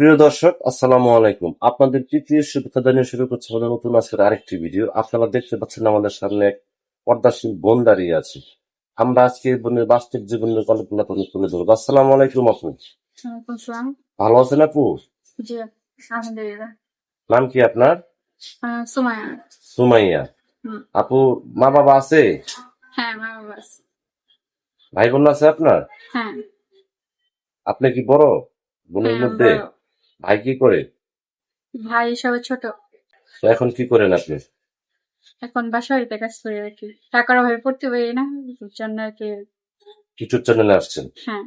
প্রিয় দর্শক আসসালামু আলাইকুম। আপনাদের তৃতীয় শুভেচ্ছা জানিয়ে শুরু করছে আমাদের নতুন আজকের আরেকটি ভিডিও। আপনারা দেখতে পাচ্ছেন আমাদের সামনে এক পর্দাশীল বোন দাঁড়িয়ে আছে। আমরা আজকে বোনের বাস্তব জীবনের গল্পগুলো আপনাদের তুলে ধরবো। আসসালামু আলাইকুম আপু। ভালো আছেন আপু? নাম কি আপনার? সুমাইয়া। আপু মা বাবা আছে? হ্যাঁ। ভাই বোন আছে আপনার? হ্যাঁ। আপনি কি বড়? বোনের হ্যাঁ, মধ্যে। ভাই কি করে? ভাই সবে ছোট। তো এখন কি করেন আপনি? এখন বাসাবাড়িতে কাজ করি আর কি টাকার অভাবে পড়তে পারি না জন্য আর কি। ইউটিউব চ্যানেলে আসছেন? হ্যাঁ।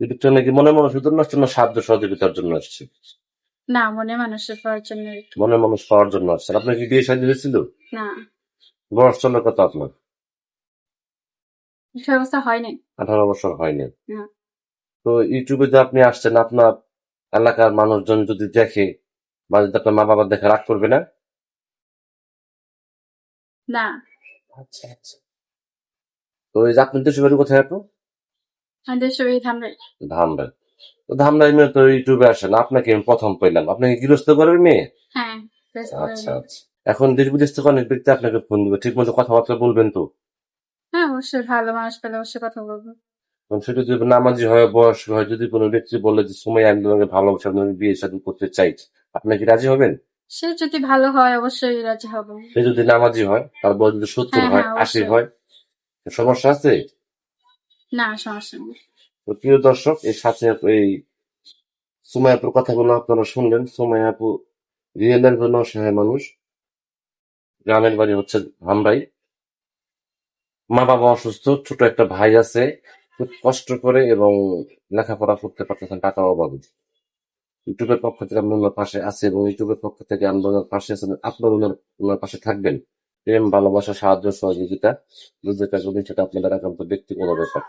ইউটিউব চ্যানেলে কি মনে মনে শুধু আসছেন না সাহায্য সহযোগিতার জন্য আসছে না মনে মানুষের পাওয়ার জন্য আর কি। মনে মানুষ পাওয়ার জন্য আসছেন। আপনার কি বিয়ে শাদী হয়েছিল? না। বয়স চলে কত আপনার? সে অবস্থা হয়নি। আঠারো বছর হয়নি। না। তো ইউটিউবে যে আপনি আসছেন আপনার এলাকার মানুষজন যদি দেখে বা যদি আপনার মা বাবা দেখে রাগ করবে না? না। আচ্ছা আচ্ছা। তো এই যে আপনার দেশের বাড়ি কোথায় আপু? আমাদের সবাই থামবে ধামরাই। তো ধামরাই মেয়ে তো ইউটিউবে আসেন আপনাকে আমি প্রথম পেলাম আপনাকে গৃহস্থ করবে মেয়ে? হ্যাঁ আচ্ছা আচ্ছা। এখন দেশ বিদেশ থেকে অনেক ব্যক্তি আপনাকে ফোন দিবে ঠিক মতো কথাবার্তা বলবেন তো? হ্যাঁ অবশ্যই ভালো মানুষ পেলে অবশ্যই কথা বলব। এবং সেটা যদি নামাজি হয় বয়স হয় যদি কোনো ব্যক্তি বলে যে সময় আমি তোমাকে ভালোবাসি আমি বিয়ে শাদী করতে চাই। আপনি কি রাজি হবেন? সে যদি ভালো হয় অবশ্যই রাজি হব। সে যদি নামাজি হয় তার বয়স যদি সত্তর হ্যাঁ, হয় হ্যাঁ, আশি হয় সমস্যা আছে? না সমস্যা নেই। প্রিয় দর্শক এর সাথে এই সুমায়াপুর কথাগুলো আপনারা শুনলেন। সুমায়াপু রিয়েল লাইফ অসহায় মানুষ। গ্রামের বাড়ি হচ্ছে ধামরাই। মা বাবা অসুস্থ ছোট একটা ভাই আছে। খুব কষ্ট করে এবং লেখাপড়া করতে পারতেছেন টাকা অভাবে। ইউটিউবের পক্ষ থেকে আমি ওনার পাশে আছি এবং ইউটিউবের পক্ষ থেকে আমরা ওনার পাশে আছেন আপনার ওনার ওনার পাশে থাকবেন। প্রেম, ভালোবাসা, সাহায্য, সহযোগিতা বুঝতে পারবেন সেটা আপনাদের একান্ত ব্যক্তিগত ব্যাপার।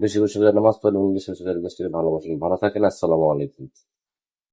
বেশি বেশি নামাজ পড়েন এবং বেশি বেশি ভালোবাসেন। ভালো থাকেন, আসসালামু আলাইকুম।